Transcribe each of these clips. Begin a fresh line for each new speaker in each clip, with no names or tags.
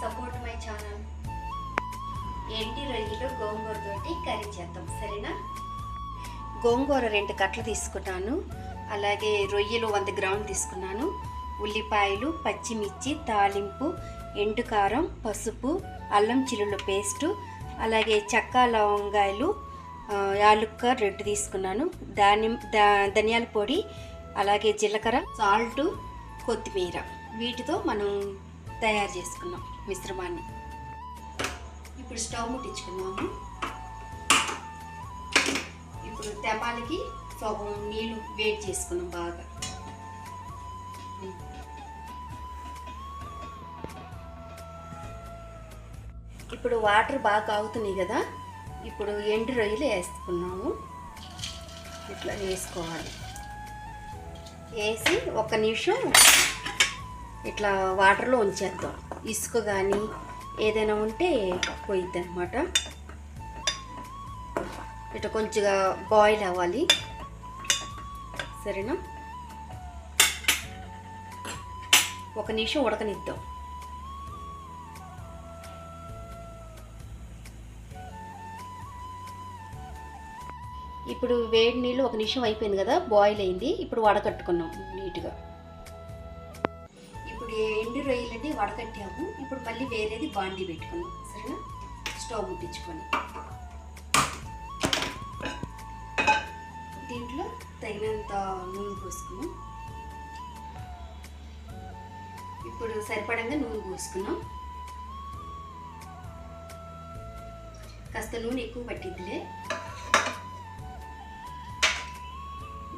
Support my channel ఎండి రొయ్యలు? గోంగూరతోటి curry చేద్దాం సరేనా? గోంగూర రెండు కట్టలు తీసుకున్నాను. అలాగే రొయ్యలు వంద గ్రాములు తీసుకున్నాను. ఉల్లిపాయలు పచ్చిమిర్చి తాలింపు ఎండు కారం పసుపు అల్లం చిల్లుల పేస్టు అలాగే చెక్క లవంగాయలు యాలుక్క రెండు తీసుకున్నాను. దాని ధనియాల పొడి అలాగే జీలకర్ర సాల్ట్ కొత్తిమీర. వీటితో మనం తయారు చేసుకున్నాం మిశ్రమాన్ని. ఇప్పుడు స్టవ్ ముట్టించుకున్నాము ఇప్పుడు తెపాలకి సగం నీళ్ళు వేడి చేసుకున్నాం బాగా. ఇప్పుడు వాటర్ బాగా కాగుతున్నాయి కదా ఇప్పుడు ఎండు రొయ్యలు వేసుకున్నాము. ఇట్లా వేసుకోవాలి. వేసి ఒక నిమిషం ఇట్లా వాటర్లో ఉంచేద్దాం. ఇసుక కానీ ఏదైనా ఉంటే పోయిద్ది అనమాట ఇట్లా కొంచెంగా బాయిల్ అవ్వాలి. సరేనా? ఒక నిమిషం ఉడకనిద్దాం. ఇప్పుడు వేడి నీళ్ళు ఒక నిమిషం అయిపోయింది కదా బాయిల్ అయింది. ఇప్పుడు వడకట్టుకున్నాం నీట్గా. ఇప్పుడు ఎండు రొయ్యలన్నీ వడకట్టాము. ఇప్పుడు మళ్ళీ వేరేది బాండీ పెట్టుకున్నాం సరేనా? స్టవ్ ముట్టించుకొని. దీంట్లో తగినంత నూనె పోసుకున్నాం. ఇప్పుడు సరిపడంగా నూనె పోసుకున్నాం. కాస్త నూనె ఎక్కువ పట్టిద్దిలే.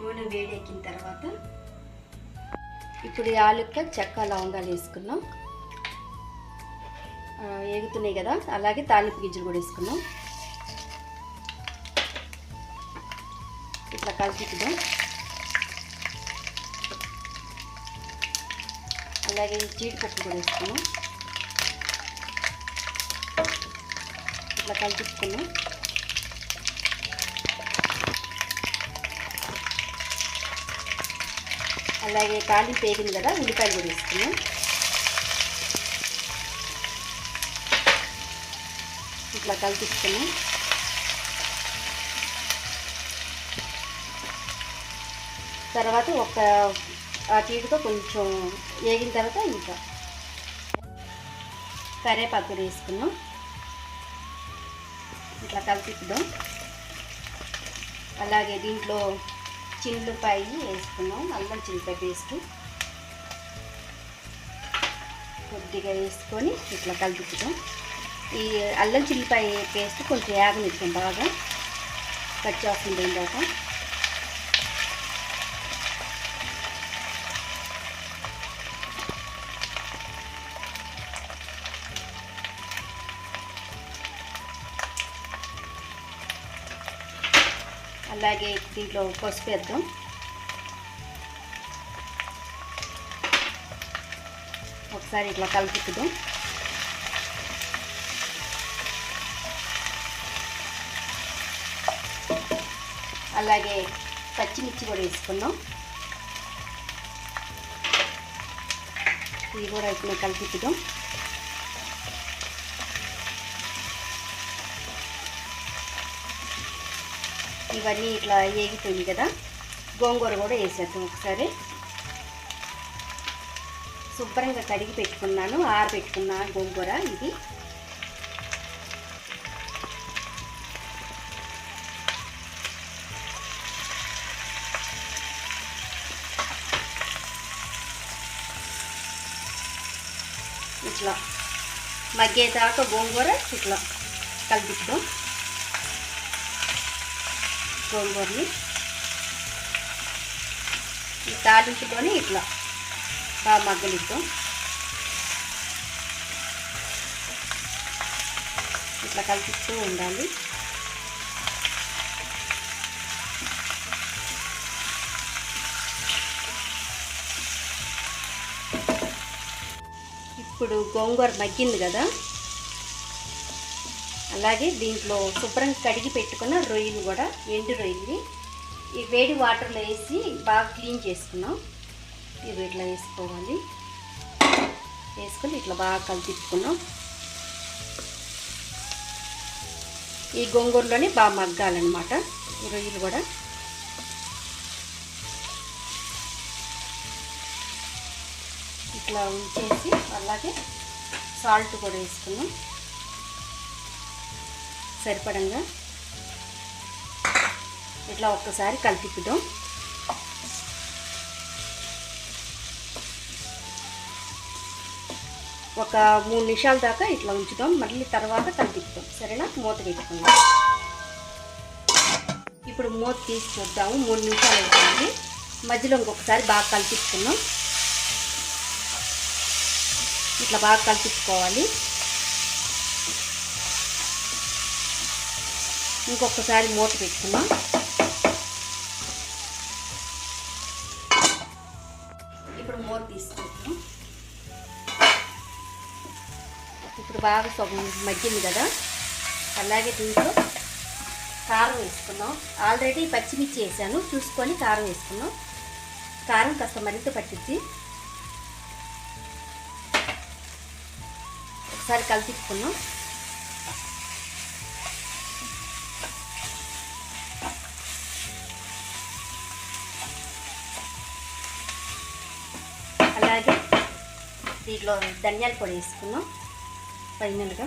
నూనె వేడెక్కిన తర్వాత ఇప్పుడు యాలుక్క చెక్క లవంగాలు వేసుకున్నాం. ఏగుతున్నాయి కదా అలాగే తాలింపు గింజలు కూడా వేసుకున్నాం. ఇట్లా కలుపుకుందాం అలాగే జీడిపప్పు కూడా వేసుకున్నాం. ఇట్లా కలుపుకున్నాం అలాగే కాలి పేగింది కదా ఉల్లిపాయలు కూడా వేసుకున్నాం. ఇట్లా కలిపిస్తున్నాం. తర్వాత ఒక ఆ కొంచెం వేగిన తర్వాత ఇంకా కరేపాకు వేసుకున్నాం. ఇట్లా కలిపిద్దాం. అలాగే దీంట్లో చిల్లిపాయి వేసుకున్నాం. అల్లం చిల్లిపాయ పేస్ట్ కొద్దిగా వేసుకొని ఇట్లా కలుపుతాం ఈ అల్లం చిల్లిపాయ పేస్ట్ కొంచెం యాగనిస్తాం బాగా. పచ్చి వాసన తర్వాత. అలాగే దీంట్లో పసుపు వేద్దాం. ఒకసారి ఇట్లా కలుపుకుందాం. అలాగే పచ్చిమిర్చి కూడా వేసుకున్నాం ఇవి కూడా ఇట్లా కలుపుకుందాం. ఇవన్నీ ఇట్లా ఏగిపోయింది కదా గోంగూర కూడా వేసేద్దాం ఒకసారి. శుభ్రంగా కడిగి పెట్టుకున్నాను ఆరబెట్టుకున్నా గోంగూర ఇది. ఇట్లా మగ్గేదాకా గోంగూర ఇట్లా కలిపిద్దాం. గోంగూరని. ఈ తాలింపుతోని ఇట్లా బాగా మగ్గలిద్దాం ఇట్లా కలిపిస్తూ ఉండాలి. ఇప్పుడు గోంగూర మగ్గింది కదా? అలాగే దీంట్లో శుభ్రంగా కడిగి పెట్టుకున్న రొయ్యలు కూడా ఎండు రొయ్యలు ఈ వేడి వాటర్లో వేసి బాగా క్లీన్ చేసుకున్నాం. ఇవి ఇట్లా వేసుకోవాలి. వేసుకొని ఇట్లా బాగా కలిపిట్టుకున్నాం ఈ గోంగూరలోని బాగా మగ్గాలన్నమాట ఈ రొయ్యలు కూడా. ఇట్లా ఉంచేసి అలాగే సాల్ట్ కూడా వేసుకున్నాం. సరిపడంగా ఇట్లా ఒక్కసారి కలిపిద్దాం. ఒక మూడు నిమిషాల దాకా ఇట్లా ఉంచుదాం. మళ్ళీ తర్వాత కలిపిద్దాం. సరేనా? మూత పెట్టుకుందాం. ఇప్పుడు మూత తీసి చూద్దాము. మూడు నిమిషాలు అవుతుంది. మధ్యలో ఇంకొకసారి బాగా కలిపించుకుందాం ఇట్లా బాగా కలిపించుకోవాలి ఇంకొకసారి మూత పెట్టుకుందాం. ఇప్పుడు మూత తీసుకుంటాం ఇప్పుడు బాగా సగం మగ్గింది కదా? అలాగే దీంట్లో కారం వేసుకున్నాం ఆల్రెడీ పచ్చిమిర్చి వేసాను. చూసుకొని కారం వేసుకున్నాం కారం కాస్త మరింత పట్టించి ఒకసారి కలిపించుకున్నాం దీంట్లో ధనియాల పొడి వేసుకున్నాం ఫైనల్గా.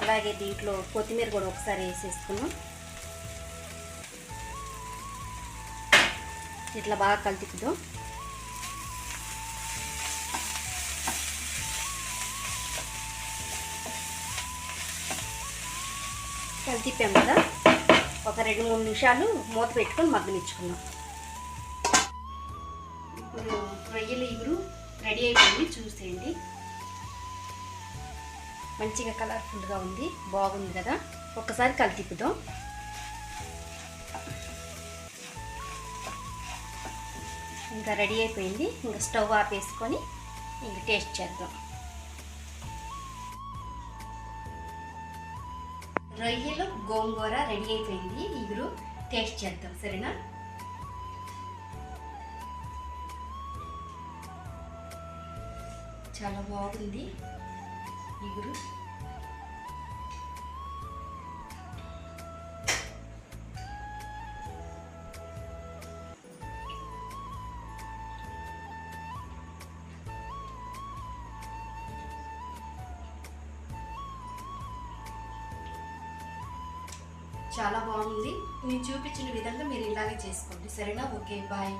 అలాగే దీంట్లో కొత్తిమీర కూడా ఒకసారి వేసేసుకున్నాం ఇట్లా బాగా కలుపుదాం. కలిపాం కదా? ఒక రెండు మూడు నిమిషాలు మూత పెట్టుకొని మగ్గనిచ్చుకున్నాం ఇప్పుడు రొయ్యల ఇగురు రెడీ అయిపోయింది చూసేయండి. మంచిగా కలర్ఫుల్గా ఉంది బాగుంది కదా? ఒక్కసారి కలిపిద్దాం ఇంకా రెడీ అయిపోయింది ఇంకా స్టవ్ ఆపేసుకొని ఇంకా టేస్ట్ చేద్దాం. రొయ్యలు గోంగూర రెడీ అయిపోయింది ఇగురు టేస్ట్ చేద్దాం సరేనా? చాలా బాగుంది. ఇగురు. చాలా బాగుంది. నేను చూపించిన విధంగా మీరు ఇలాగే చేసుకోండి. సరేనా? Okay bye.